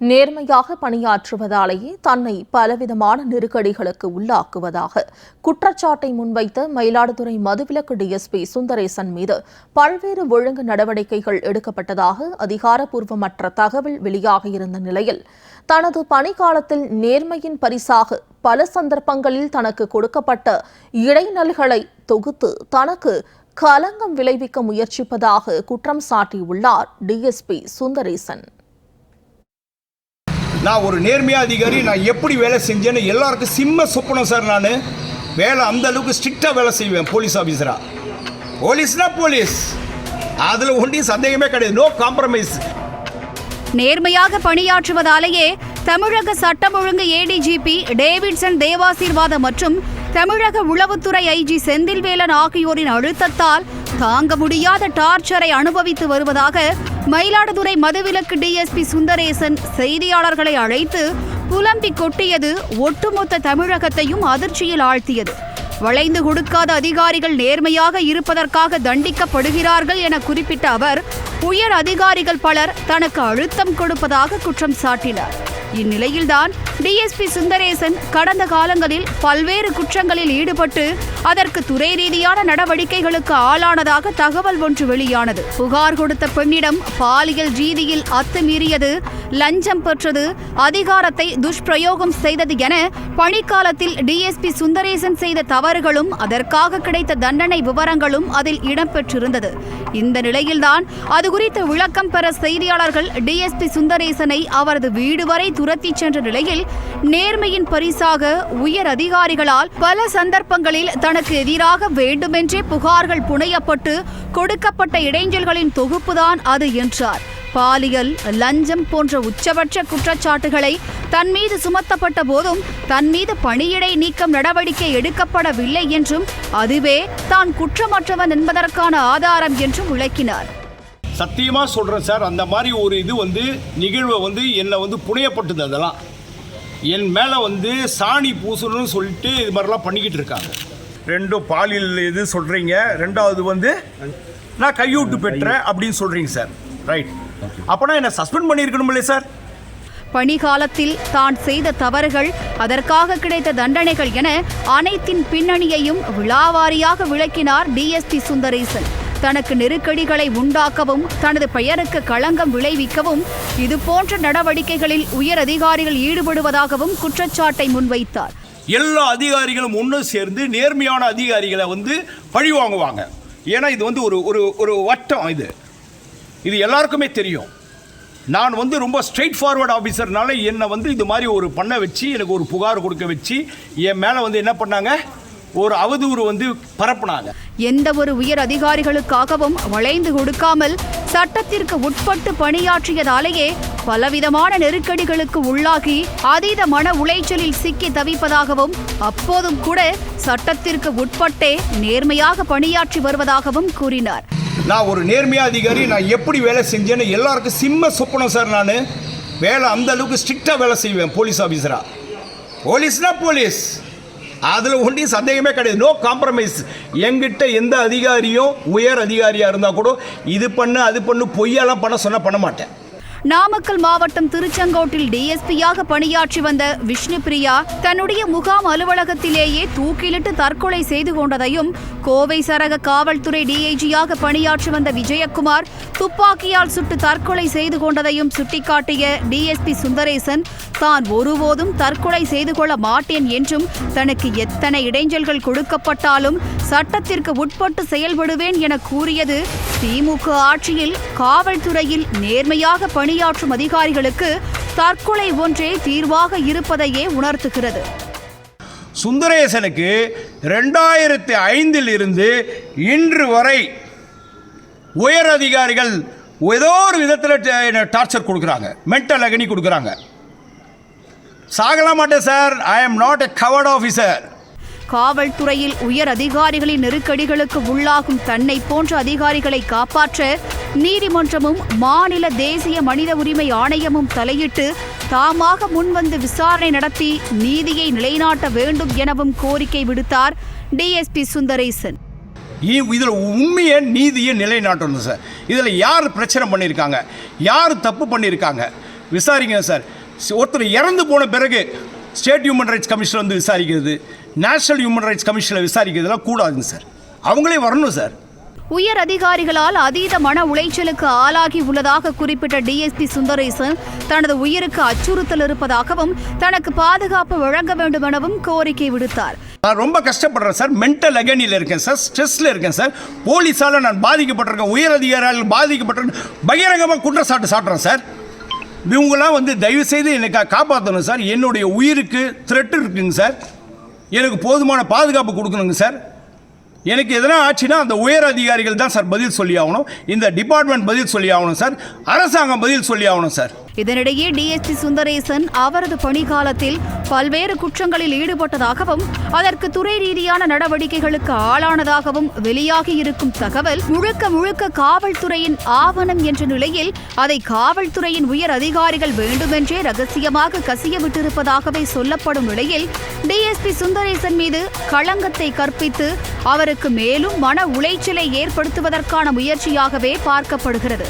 நேர்மையாக பணியாற்றுவதாலேயே தன்னை பலவிதமான நெருக்கடிகளுக்கு உள்ளாக்குவதாக. குற்றச்சாட்டை முன்வைத்த மயிலாடுதுறை மதுவிலக்கு டிஎஸ்பி சுந்தரேசன் மீது பல்வேறு ஒழுங்கு நடவடிக்கைகள் எடுக்கப்பட்டதாக அதிகாரப்பூர்வமற்ற தகவல் வெளியாகியிருந்த நிலையில் தனது பணிக்காலத்தில் நேர்மையின் பரிசாக பல சந்தர்ப்பங்களில் தனக்கு கொடுக்கப்பட்ட இடைநல்களை தொகுத்து தனக்கு கலங்கம் விளைவிக்க முயற்சிப்பதாக குற்றம் சாட்டியுள்ளார் டிஎஸ்பி சுந்தரேசன். நான் ஒரு நேர்மையா அதிகாரி நான் எப்படி வேலை செஞ்சேன்னு எல்லாருக்கும் சிம்ம சொப்பனம் சார் நான். வேலை அந்த அளவுக்கு ஸ்ட்ரிக்டாக வேலை செய்வேன் போலீஸ் ஆஃபீஸராக போலீஸ்னா போலீஸ். அதில் ஒன்றையும் சந்தேகமே கிடையாது நோ காம்ப்ரமைஸ் நேர்மையாக பணியாற்றுவதாலேயே தமிழக சட்டம் ஒழுங்கு ஏடிஜிபி டேவிட்சன் தேவாசீர்வாதம் மற்றும் தமிழக உளவுத்துறை ஐஜி செந்தில்வேலன் ஆகியோரின் அழுத்தத்தால் தாங்க முடியாத டார்ச்சரை அனுபவித்து வருவதாக மயிலாடுதுறை மதுவிலக்கு டிஎஸ்பி சுந்தரேசன் செய்தியாளர்களை அழைத்து புலம்பி கொட்டியது ஒட்டுமொத்த தமிழகத்தையும் அதிர்ச்சியில் ஆழ்த்தியது. வளைந்து கொடுக்காத அதிகாரிகள் நேர்மையாக இருப்பதற்காக தண்டிக்கப்படுகிறார்கள் என குறிப்பிட்ட அவர் உயர் அதிகாரிகள் பலர் தனக்கு அழுத்தம் கொடுப்பதாக குற்றம் சாட்டினார். இந்நிலையில்தான் டிஎஸ்பி சுந்தரேசன் கடந்த காலங்களில் பல்வேறு குற்றங்களில் ஈடுபட்டு அதற்கு துறை ரீதியான நடவடிக்கைகளுக்கு ஆளானதாக தகவல் ஒன்று வெளியானது. புகார் கொடுத்த பெண்ணிடம் பாலியல் ரீதியில் அத்துமீறியது லஞ்சம் பெற்றது அதிகாரத்தை துஷ்பிரயோகம் செய்தது என பணிக்காலத்தில் டிஎஸ்பி சுந்தரேசன் செய்த தவறுகளும் அதற்காக கிடைத்த தண்டனை விவரங்களும் அதில் இடம்பெற்றிருந்தது. இந்த நிலையில்தான் அது குறித்த விளக்கம் பெற செய்தியாளர்கள் டிஎஸ்பி சுந்தரேசனை அவரது வீடு வரை துரத்திச் சென்ற நிலையில் நேர்மையின் பரிசாக உயர் அதிகாரிகளால் பல சந்தர்ப்பங்களில் தனக்கு எதிராக வேண்டுமென்றே புகார்கள் புனையப்பட்டு கொடுக்கப்பட்ட இடைஞ்சல்களின் தொகுப்புதான் அது என்றார். பாலியல் லஞ்சம் போன்ற உச்சபட்ச குற்றச்சாட்டுகளை தன் மீது சுமத்தப்பட்ட போதும் தன் மீது பணியிடை நீக்கம் நடவடிக்கை எடுக்கப்படவில்லை என்றும் அதுவே தான் குற்றமற்றவன் என்பதற்கான ஆதாரம் என்றும் விளக்கினார். சத்தியமாக சொல்கிறேன் சார் அந்த மாதிரி ஒரு இது வந்து நிகழ்வை வந்து என்னை வந்து புனையப்பட்டது அதெல்லாம். என் மேலே வந்து சாணி பூசணும்னு சொல்லிட்டு இது மாதிரிலாம் பண்ணிக்கிட்டு இருக்காங்க. ரெண்டும் பாலியல் இது சொல்கிறீங்க ரெண்டாவது வந்து நான் கையூட்டு பெற்றேன் அப்படின்னு சொல்கிறீங்க சார். ரைட் அப்போனா என்னை சஸ்பெண்ட் பண்ணியிருக்கணும் இல்லையா சார்? பணிகாலத்தில் தான் செய்த தவறுகள் அதற்காக கிடைத்த தண்டனைகள் என அனைத்தின் பின்னணியையும் விழாவாரியாக விளக்கினார் டிஎஸ்பி சுந்தரேசன். தனக்கு நெருக்கடிகளை உண்டாக்கவும் தனது பெயருக்கு களங்கம் விளைவிக்கவும் இதுபோன்ற நடவடிக்கைகளில் உயர் அதிகாரிகள் ஈடுபடுவதாகவும் குற்றச்சாட்டை முன்வைத்தார். எல்லா அதிகாரிகளும் ஒன்று சேர்ந்து நேர்மையான அதிகாரிகளை வந்து பழி வாங்குவாங்க. ஏன்னா இது வந்து ஒரு ஒரு ஒரு வட்டம் இது. இது எல்லாருக்குமே தெரியும். நான் வந்து ரொம்ப ஸ்ட்ரெயிட் ஃபார்வர்ட் ஆஃபீஸர்னால என்னை வந்து இது மாதிரி ஒரு பண்ண வச்சு எனக்கு ஒரு புகார் கொடுக்க வச்சு என் மேலே வந்து என்ன பண்ணாங்க? ஒரு அவதூறு வந்து பரப்புனாங்க. எந்த ஒரு உயர் அதிகாரிகளுக்காகவும் வளைந்து கொடுக்காமல் சட்டத்திற்கு உட்பட்டு பணியாற்றியதாலேயே பலவிதமான நெருக்கடிகளுக்கு உள்ளாகி அதீத மன உளைச்சலில் சிக்கி தவிப்பதாகவும் அப்போதும் கூட சட்டத்திற்கு உட்பட்டே நேர்மையாக பணியாற்றி வருவதாகவும் கூறினார். நான் ஒரு நேர்மையா அதிகாரி நான் எப்படி வேலை செஞ்சேன்னு எல்லாருக்கும் சிம்ம சொப்பனம் சார் நான். வேலை அந்த அளவுக்கு ஸ்ட்ரிக்டாக வேலை செய்வேன் போலீஸ் ஆஃபீஸரா போலீஸ்னா போலீஸ். அதில் ஒன்றையும் சந்தேகமே கிடையாது. நோ காம்ப்ரமைஸ் எங்கிட்ட எந்த அதிகாரியும் உயர் அதிகாரியாக இருந்தால் கூட இது பண்ணு அது பண்ணு பொய்யெல்லாம் பண்ண சொன்னால் பண்ண மாட்டேன். நாமக்கல் மாவட்டம் திருச்செங்கோட்டில் டிஎஸ்பியாக பணியாற்றி வந்த விஷ்ணுபிரியா தன்னுடைய முகாம் அலுவலகத்திலேயே தூக்கிலிட்டு தற்கொலை செய்து கொண்டதையும் கோவை சரக காவல்துறை டிஐஜியாக பணியாற்றி வந்த விஜயகுமார் துப்பாக்கியால் சுட்டு தற்கொலை செய்து கொண்டதையும் சுட்டிக்காட்டிய டிஎஸ்பி சுந்தரேசன் தான் ஒருபோதும் தற்கொலை செய்து கொள்ள மாட்டேன் என்றும் தனக்கு எத்தனை இடைஞ்சல்கள் கொடுக்கப்பட்டாலும் சட்டத்திற்கு உட்பட்டு செயல்படுவேன் என கூறியது திமுக ஆட்சியில் காவல்துறையில் நேர்மையாக பணியாற்றும் அதிகாரிகளுக்கு தற்கொலை ஒன்றே தீர்வாக இருப்பதையே உணர்த்துகிறது. சுந்தரேசனுக்கு ரெண்டாயிரத்தி ஐந்தில் இருந்து இன்று வரை உயர் அதிகாரிகள் ஏதோ ஒரு விதத்தில் டார்ச்சர் கொடுக்குறாங்க. மென்டல் அகனி கொடுக்குறாங்க. சாகலாம் மாட்டேன் sir. I am not a covert officer காவல்துறையில் உயர் அதிகாரிகளின் நெருக்கடிகளுக்கு உள்ளாகும் தன்னை போன்ற அதிகாரிகளை காப்பாற்ற நீதிமன்றமும் மாநில தேசிய மனித உரிமை ஆணையமும் தலையிட்டு தாமாக முன்வந்து விசாரணை நடத்தி நீதியை நிலைநாட்ட வேண்டும் எனவும் கோரிக்கை விடுத்தார் டிஎஸ்பி சுந்தரேசன். இதில் உண்மையை நீதியை நிலைநாட்டணும் சார். இதில் யார் பிரச்சனை பண்ணியிருக்காங்க? யார் தப்பு பண்ணியிருக்காங்க? விசாரிங்க சார். ஒருத்தர் இறந்து போன பிறகு ஸ்டேட் ஹியூமன் ரைட்ஸ் கமிஷன் வந்து விசாரிக்கிறது நேஷனல் ஹியூமன் ரைட்ஸ் கமிஷனில் விசாரிக்கிறதுலாம் கூடாதுங்க சார். அவங்களே வரணும் சார். உயர் அதிகாரிகளால் அதீத மன உளைச்சலுக்கு ஆளாகி உள்ளதாக குறிப்பிட்ட டிஎஸ்பி சுந்தரேசன் தனது உயிருக்கு அச்சுறுத்தல் இருப்பதாகவும் தனக்கு பாதுகாப்பு வழங்க வேண்டும் எனவும் கோரிக்கை விடுத்தார். நான் ரொம்ப கஷ்டப்படுறேன் சார். மென்டல் அகனியில் இருக்கேன் சார். ஸ்ட்ரெஸ்ஸில் இருக்கேன் சார். போலீஸால் நான் பாதிக்கப்பட்டிருக்கேன். உயர் அதிகாரிகள் பாதிக்கப்பட்டிருக்கேன். பகிரங்கமாக குற்றச்சாட்டு சாட்டுறேன் சார். இவங்களாம் வந்து தயவு செய்து என்னை கா காப்பாற்றணும் சார். என்னுடைய உயிருக்கு த்ரெட் இருக்குங்க சார். எனக்கு போதுமான பாதுகாப்பு கொடுக்கணுங்க சார். எனக்கு எதனா ஆச்சுன்னா அந்த உயர் அதிகாரிகள் தான் சார் பதில் சொல்லி ஆகணும் இந்த டிபார்ட்மெண்ட் பதில் சொல்லி ஆகணும் சார். அரசாங்கம் பதில் சொல்லி ஆகணும் சார். இதனிடையே டிஎஸ்பி சுந்தரேசன் அவரது பணிகாலத்தில் பல்வேறு குற்றங்களில் ஈடுபட்டதாகவும் அதற்கு துறை ரீதியான நடவடிக்கைகளுக்கு ஆளானதாகவும் வெளியாகி இருக்கும் தகவல் முழுக்க முழுக்க காவல்துறையின் ஆவணம் என்ற நிலையில் அதை காவல்துறையின் உயர் அதிகாரிகள் வேண்டுமென்றே ரகசியமாக கசிய விட்டிருப்பதாகவே சொல்லப்படும் நிலையில் டிஎஸ்பி சுந்தரேசன் மீது களங்கத்தை கற்பித்து அவருக்கு மேலும் மன உளைச்சலை ஏற்படுத்துவதற்கான முயற்சியாகவே பார்க்கப்படுகிறது.